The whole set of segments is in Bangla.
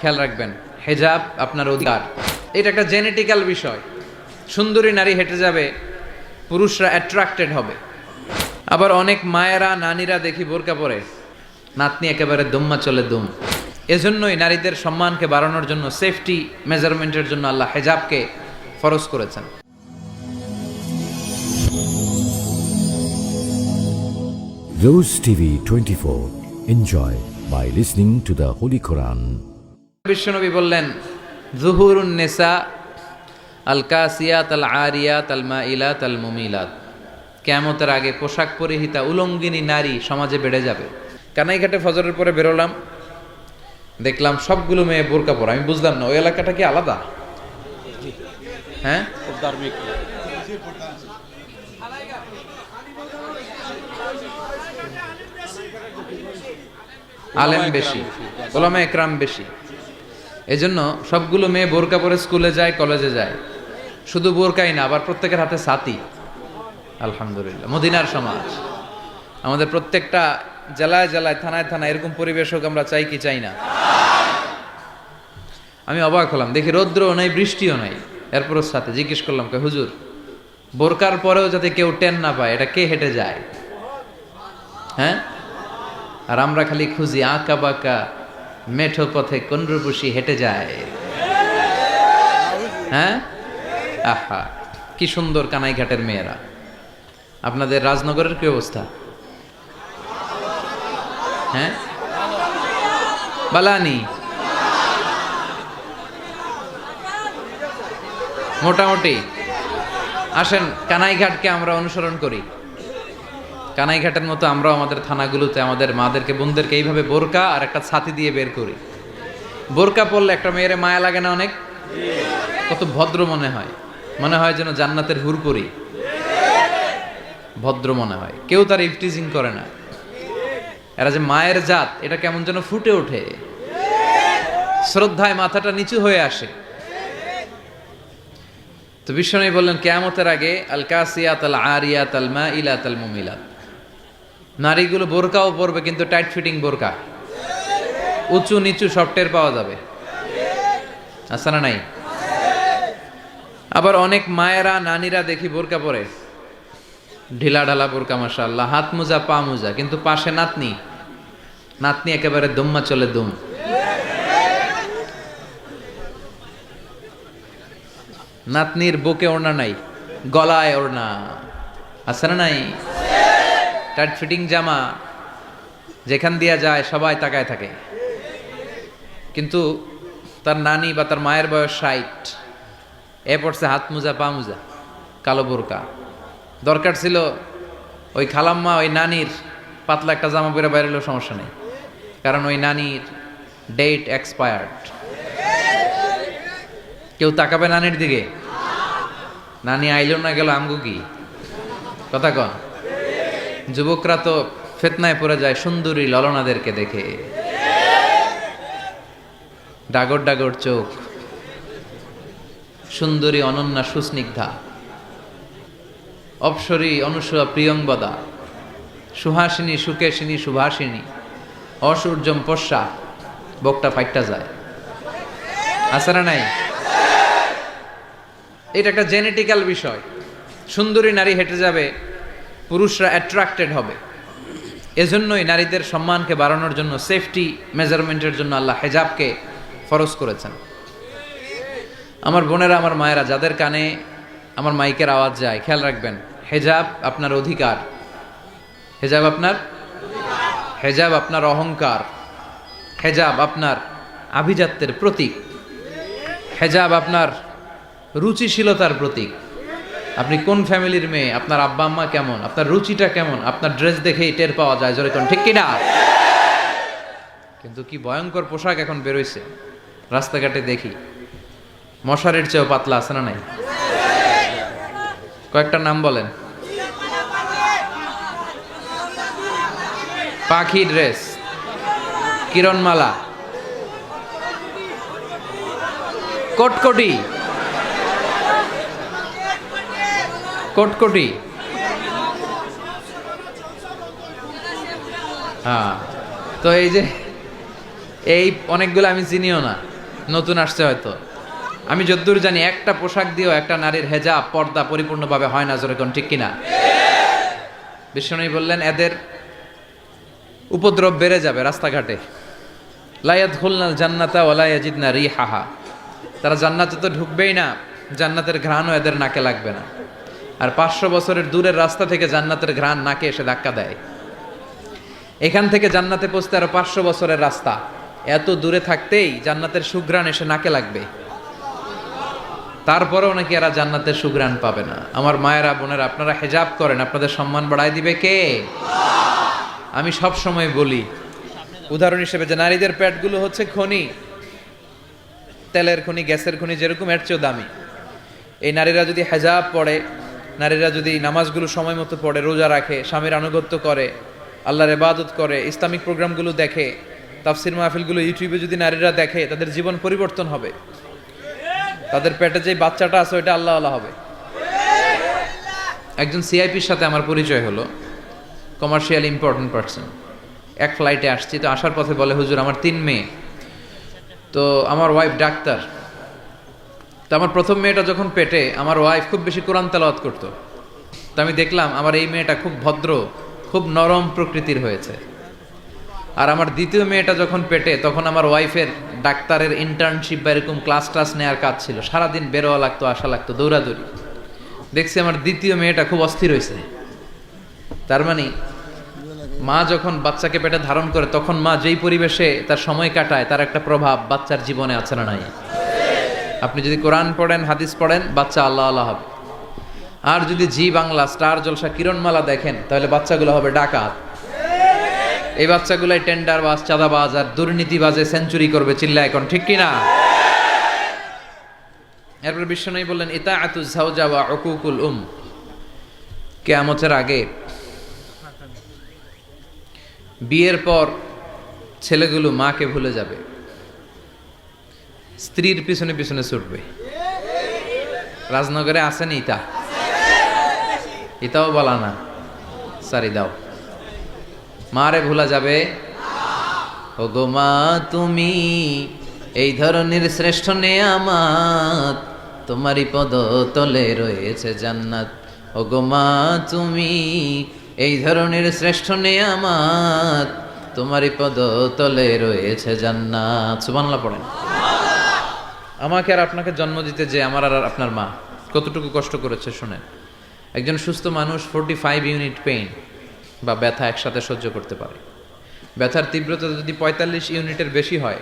খেয়াল রাখবেন, হেজাব আপনার অধিকার এটা একটা জেনেটিক্যাল বিষয়। সুন্দরী নারী হেঁটে যাবে, পুরুষরা অ্যাট্রাক্টেড হবে। আবার অনেক মায়েরা, নানিরা দেখি বোরকা পরে। নাতনি একেবারে দুম্মা চলে দুম। এজন্যই নারীদের সম্মানকে বাড়ানোর জন্য সেফটি মেজারমেন্টের জন্য আল্লাহ হেজাবকে ফরজ করেছেন। Rose TV 24. Enjoy by listening to the Holy Quran. বিশ্বনবী বললেন জুহুরুন নেসা আল কাসিয়াত আল আরিয়াত আল মাইলাত আল মুমিলাত। কেমতের আগে পোশাক পরিহিতা উলঙ্গিনী নারী সমাজে বেড়ে যাবে। কানাইঘাটে ফজরের পরে বেরোলাম। দেখলাম সবগুলো মেয়ে বোরকা পরা। আমি বুঝলাম না ওই এলাকাটা কি আলাদা? হ্যাঁ? আলেম বেশি ওলামা একরাম বেশি। এজন্য সবগুলো মেয়ে বোরকা পরে স্কুলে যায়, কলেজে যায়। শুধু বোরকাই না, আবার প্রত্যেকের হাতে সাথী আলহামদুলিল্লাহ, মদিনার সমাজ। আমাদের প্রত্যেকটা জেলায় জেলায়, থানায় থানায় এরকম পরিবেশ হোক, আমরা চাই কি চাই না। আমি অবাক হলাম, দেখি রৌদ্রও নাই, বৃষ্টিও নাই। এরপরও সাথে জিজ্ঞেস করলাম কে হুজুর, বোরকার পরেও যাতে কেউ টেন না পায়, এটা কে হেঁটে যায়? হ্যাঁ? আর আমরা খালি খুঁজি আঁকা বাঁকা মেঠো পথে কন্দ্রপুষি হেঁটে যায়। হ্যাঁ? আহা, কি সুন্দর কানাইঘাটের মেয়েরা। আপনাদের রাজনগরের কি অবস্থা? হ্যাঁ? বালানি। মোটামুটি। আসেন, কানাইঘাটকে আমরা অনুসরণ করি। কানাইঘাটের মতো আমরাও আমাদের থানাগুলোতে আমাদের মাদেরকে, বোনদেরকে এইভাবে বোরকা আর একটা ছাতি দিয়ে বের করি। বোরকা পরলে একটা মেয়ের মায়া লাগে না অনেক? কত ভদ্র মনে হয়। মনে হয় যেন জান্নাতের হুরপুরি। ভদ্র মনে হয়। কেউ তার ইফটিজিং করে না। এরা যে মায়ের জাত, এটা কেমন যেন ফুটে ওঠে। শ্রদ্ধায় মাথাটা নিচু হয়ে আসে। তো বিশ্বনবী বললেন, কেয়ামতের আগে আল কাসিয়াত আল আরিয়াত আল মা ইলাত আল মুমিলাত নারীগুলো বোরকাও পরবে, কিন্তু টাইট ফিটিং বোরকা। উঁচু নিচু সব টের পাওয়া যাবে। আছে না নাই? আবার অনেক মায়েরা, নানিরা দেখি বোরকা পরে। ঢিলা ঢালা বোরকা মাসাল্লাহ হাত মোজা, পা মোজা, কিন্তু পাশে নাতনি। নাতনি একেবারে দুম্মা চলে দুম। নাতনির বুকে ওড়না নাই, গলায় ওড়না। আছে না নাই? টাইট ফিটিং জামা যেখান দিয়া যায়, সবাই তাকায় থাকে। কিন্তু তার নানি বা তার মায়ের বয়স ষাট, এ পড়ছে হাত মোজা, পা মোজা, কালো বোরকা। দরকার ছিল ওই খালাম্মা, ওই নানির পাতলা একটা জামা পরে বাইরেলেও সমস্যা নেই। কারণ ওই নানির ডেট এক্সপায়ার্ড কেউ তাকাবে নানির দিকে? নানি আইল না, গেল আমগু কি? কথা কন। যুবকরা তো ফেতনায় পড়ে যায়, সুন্দরী ললনাদেরকে দেখে। ডাগর ডাগর চোখ। সুন্দরী অনন্যা সুস্নিগ্ধা। অপসরী অনুসূয়া প্রিয়ঙ্গদা। সুহাসিনী সুকেশিনী সুভাষিনী। অসূর্যম পশ্চা। বকটা ফাইটটা যায়। না নাই? এটা একটা জেনেটিক্যাল বিষয়। সুন্দরী নারী হেঁটে যাবে পুরুষরা অ্যাট্রাক্টেড হবে। এজন্যই নারীদের সম্মানকে বাড়ানোর জন্য সেফটি মেজারমেন্টের জন্য আল্লাহ হেজাবকে ফরজ করেছেন। আমার বোনেরা, আমার মায়েরা, যাদের কানে আমার মাইকের আওয়াজ যায়, খেয়াল রাখবেন, হেজাব আপনার অধিকার। হেজাব আপনার হেজাব আপনার অহংকার। হেজাব আপনার আভিজাত্যের প্রতীক। হেজাব আপনার রুচিশীলতার প্রতীক। আপনি কোন ফ্যামিলির মেয়ে? আপনার আব্বা আম্মা কেমন? আপনার রুচিটা কেমন? আপনার ড্রেস দেখেই টের পাওয়া যায়, জোরে কোন, ঠিক কিনা? কিন্তু কি ভয়ঙ্কর পোশাক এখন বেরোইছে। রাস্তাঘাটে দেখি। মশারির চেয়েও পাতলা, আছে না নাই? কয়েকটা নাম বলেন। পাখি ড্রেস কিরণমালা। কটকটি। কটকটি। হ্যাঁ তো এই যে, এই অনেকগুলো আমি চিনিও না, নতুন আসছে হয়তো। আমি যদ্দূর জানি, একটা পোশাক দিয়েও একটা নারীর হেজাব পর্দা পরিপূর্ণভাবে হয় না যেরকম, ঠিক কিনা? বিষ্ণনী বললেন, এদের উপদ্রব বেড়ে যাবে রাস্তাঘাটে। লায়াত খুলনাল জান্নাতা ওলায়াজিদ না রি হাহা তারা জান্নাতে তো ঢুকবেই না, জান্নাতের ঘ্রাণও এদের নাকে লাগবে না। আর পাঁচশো বছরের দূরের রাস্তা থেকে জান্নাতের ঘ্রাণ নাকে এসে ধাক্কা দেয়। এখান থেকে জান্নাতে পৌঁছতে আরও পাঁচশো বছরের রাস্তা। এত দূরে থাকতেই জান্নাতের সুঘ্রাণ এসে নাকে লাগবে। তারপরেও নাকি এরা জান্নাতের সুঘ্রাণ পাবে না। আমার মায়েরা, বোনেরা, আপনারা হেজাব করেন, আপনাদের সম্মান বাড়ায় দিবে কে? আমি সব সময় বলি, উদাহরণ হিসেবে যে নারীদের প্যাটগুলো হচ্ছে খনি, তেলের খনি, গ্যাসের খনি, যেরকম এর চেয়েও দামি। এই নারীরা যদি হেজাব পড়ে নারীরা যদি নামাজগুলো সময় মতো পড়ে, রোজা রাখে, স্বামীর আনুগত্য করে, আল্লাহর ইবাদত করে, ইসলামিক প্রোগ্রামগুলো দেখে, তাফসির মাহফিলগুলো ইউটিউবে যদি নারীরা দেখে, তাদের জীবন পরিবর্তন হবে। তাদের পেটে যে বাচ্চাটা আছে, ওইটা আল্লাহ আল্লাহ হবে। একজন সিআইপির সাথে আমার পরিচয় হলো। Commercial important person. এক ফ্লাইটে আসছি, তো আসার পথে বলে, হুজুর, আমার তিন মেয়ে। তো আমার ওয়াইফ ডাক্তার। তো আমার প্রথম মেয়েটা যখন পেটে, আমার ওয়াইফ খুব বেশি কোরআন তেলাওয়াত করতো। তো আমি দেখলাম আমার এই মেয়েটা খুব ভদ্র, খুব নরম প্রকৃতির হয়েছে। আর আমার দ্বিতীয় মেয়েটা যখন পেটে, তখন আমার ওয়াইফের ডাক্তারের ইন্টার্নশিপ বা এরকম ক্লাস টাস নেওয়ার কাজ ছিল। সারাদিন বেরোয়া লাগতো, আসা লাগতো, দৌড়াদৌড়ি। দেখছি আমার দ্বিতীয় মেয়েটা খুব অস্থির হয়েছে। তার মানে মা যখন বাচ্চাকে পেটে ধারণ করে, তখন মা যেই পরিবেশে তার সময় কাটায়, তার একটা প্রভাব বাচ্চার জীবনে আছে না নাই? আপনি যদি কোরআন পড়েন, হাদিস পড়েন, বাচ্চা আল্লাহ আল্লাহ হবে। আর যদি জি বাংলা, স্টার জলসা, কিরণমালা দেখেন, তাহলে বাচ্চাগুলো হবে ডাকাত। এই বাচ্চাগুলাই টেন্ডার বাজ চাঁদাবাজ আর দুর্নীতিবাজে সেঞ্চুরি করবে চিল্লা এখন, ঠিক কিনা? এরপর বিশ্বনবী বললেন ইতা আতু ঝাউজা ওয়া উকুকুল উম। কেয়ামতের আগে বিয়ের পর ছেলেগুলো মাকে ভুলে যাবে। স্ত্রীর পিছনে পিছনে ছুটবে। রাজনগরে আসেনি ইতা? ইতাও বলা না। সারি দাও। মারে ভোলা যাবে? ও গো মা, তুমি এই ধরনের শ্রেষ্ঠ নেয়ামাত তোমারই পদ তলে রয়েছে জান্নাত। ও গো মা, তুমি এই ধরনের শ্রেষ্ঠ নেয়ামাত তোমারই পদ তলে রয়েছে জান্নাত। সুবানলা পড়েন। আমাকে আর আপনাকে জন্ম দিতে যে আমার আর আপনার মা। কতটুকু কষ্ট করেছে, শুনেন। একজন সুস্থ মানুষ ফোরটি ফাইভ ইউনিট পেইন বা ব্যথা একসাথে সহ্য করতে পারে। ব্যথার তীব্রতা যদি পঁয়তাল্লিশ ইউনিটের বেশি হয়,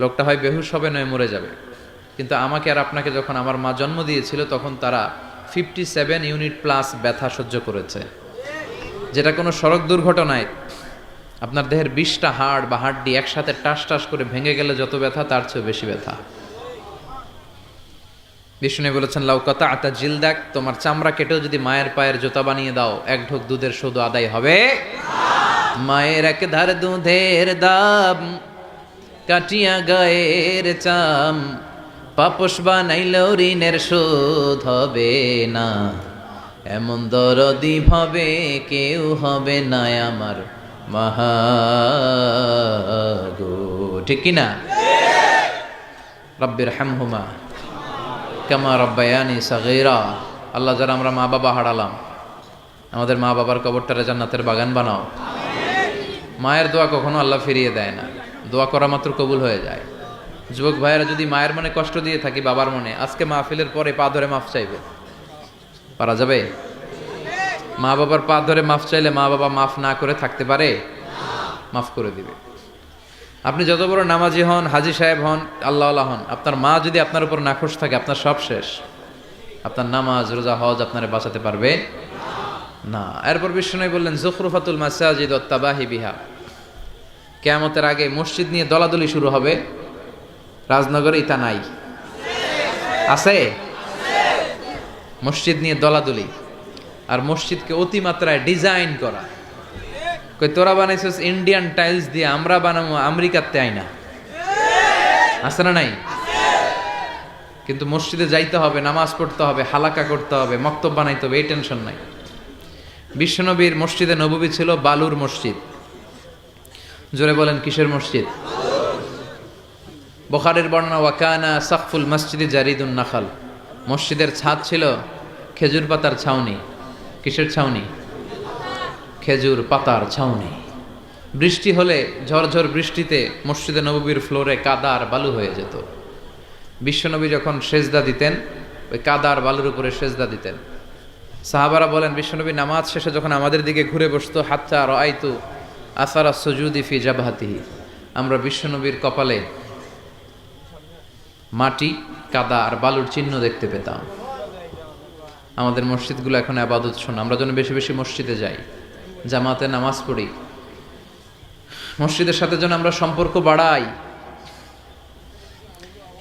লোকটা হয় বেহুশ হবে, নয় মরে যাবে। কিন্তু আমাকে আর আপনাকে যখন আমার মা জন্ম দিয়েছিল, তখন তারা ফিফটি সেভেন ইউনিট প্লাস ব্যথা সহ্য করেছে। যেটা কোনো সড়ক দুর্ঘটনায় আপনার দেহের বিশটা হাড় বা হাড্ডি একসাথে টাস টাস করে ভেঙে গেলে যত ব্যথা, তার চেয়েও বেশি ব্যথা। বিষ্ণু বলেছেন লাউকাতা আতা জিলদাক তোমার চামড়া কেটেও যদি মায়ের পায়ের জুতা বানিয়ে দাও এক ঢোক দুধের শুধু আদায় হবে। মায়ের এক ধার দুধের দাম কাটিয়া গায়ের চাম পাপস বানাইলেও ঋণের শোধ হবে না। এমন দরদি ভাবে কেউ হবে না আমার মাহাগো। ঠিক কিনা? রব্বির হামহুমা কামা রব্বায়ানি সাগীরা। আল্লাহ যারা আমরা মা বাবা হারালাম, আমাদের মা বাবার কবরটারে জান্নাতের বাগান বানাও। মায়ের দোয়া কখনো আল্লাহ ফিরিয়ে দেয় না। দোয়া করা মাত্র কবুল হয়ে যায়। যুবক ভাইয়েরা, যদি মায়ের মনে কষ্ট দিয়ে থাকি বাবার মনে, আজকে মাহফিলের পরে পা ধরে মাফ চাইবে। পারা যাবে? মা বাবার পা ধরে মাফ চাইলে মা বাবা মাফ না করে থাকতে পারে? মাফ করে দিবে। আপনি যত বড় নামাজি হন, হাজি সাহেব হন আল্লাহ হন, আপনার মা যদি আপনার উপর নাখোশ থাকে, আপনার সব শেষ। আপনার নামাজ, রোজা, হজ আপনারে বাঁচাতে পারবে না। এরপর বিষ্ণু বললেন, জখরুফাতুল মাসাজিদ তাবাহি বিহা। কেয়ামতের আগে মসজিদ নিয়ে দলাদলি শুরু হবে। রাজনগরে ইতা নাই। আছে? মসজিদ নিয়ে দলাদলি। আর মসজিদকে অতিমাত্রায় ডিজাইন করা। কই, তোরা বানাইছিস ইন্ডিয়ান টাইলস দিয়ে আমরা বানাবো আমেরিকাতে আই না আছে না নাই? কিন্তু মসজিদে যাইতে হবে, নামাজ পড়তে হবে, হালাকা করতে হবে, মক্তব বানাইতে হবে, এই টেনশন নাই। বিশ্বনবীর মসজিদে নববী ছিল বালুর মসজিদ। জোরে বলেন, কিসের মসজিদ? বখারের বর্ণনা, ওয়াকানা সাকফুল মসজিদে জারিদুন নাখাল। মসজিদের ছাদ ছিল খেজুর পাতার ছাউনি। কিসের ছাউনি? খেজুর পাতার ছাউনি। বৃষ্টি হলে ঝরঝর বৃষ্টিতে মসজিদে নববীর ফ্লোরে কাদা আর বালু হয়ে যেত। বিশ্বনবী যখন সেজদা দিতেন, ওই কাদা আর বালুর উপরে সেজদা দিতেন। সাহাবারা বলেন, বিশ্বনবী, নামাজ শেষে যখন আমাদের দিকে ঘুরে বসতো, হাত্তা আর আইতু আসারা সজুদি ফি জাবাহাতিহি। আমরা বিশ্বনবীর কপালে মাটি, কাদা আর বালুর চিহ্ন দেখতে পেতাম। আমাদের মসজিদগুলো এখন আবাদত শোন, আমরা যেন বেশি বেশি মসজিদে যাই। জামাতে নামাজ পড়ি। মসজিদের সাথে যেন আমরা সম্পর্ক বাড়াই।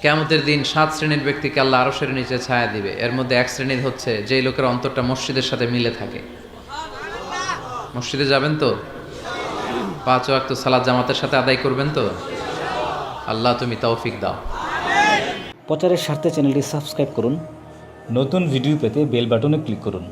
কেমতের দিন সাত শ্রেণির ব্যক্তিকে আল্লাহ আরশের নিচে ছায়া দিবে। এর মধ্যে এক শ্রেণির হচ্ছে যেই লোকের অন্তরটা মসজিদের সাথে মিলে থাকে। মসজিদে যাবেন তো? পাঁচ ওয়াক্ত সালাদ জামাতের সাথে আদায় করবেন তো? আল্লাহ তুমি তৌফিক দাও। প্রচারের স্বার্থে চ্যানেলটি সাবস্ক্রাইব করুন। নতুন ভিডিও পেতে বেল বাটনে ক্লিক করুন।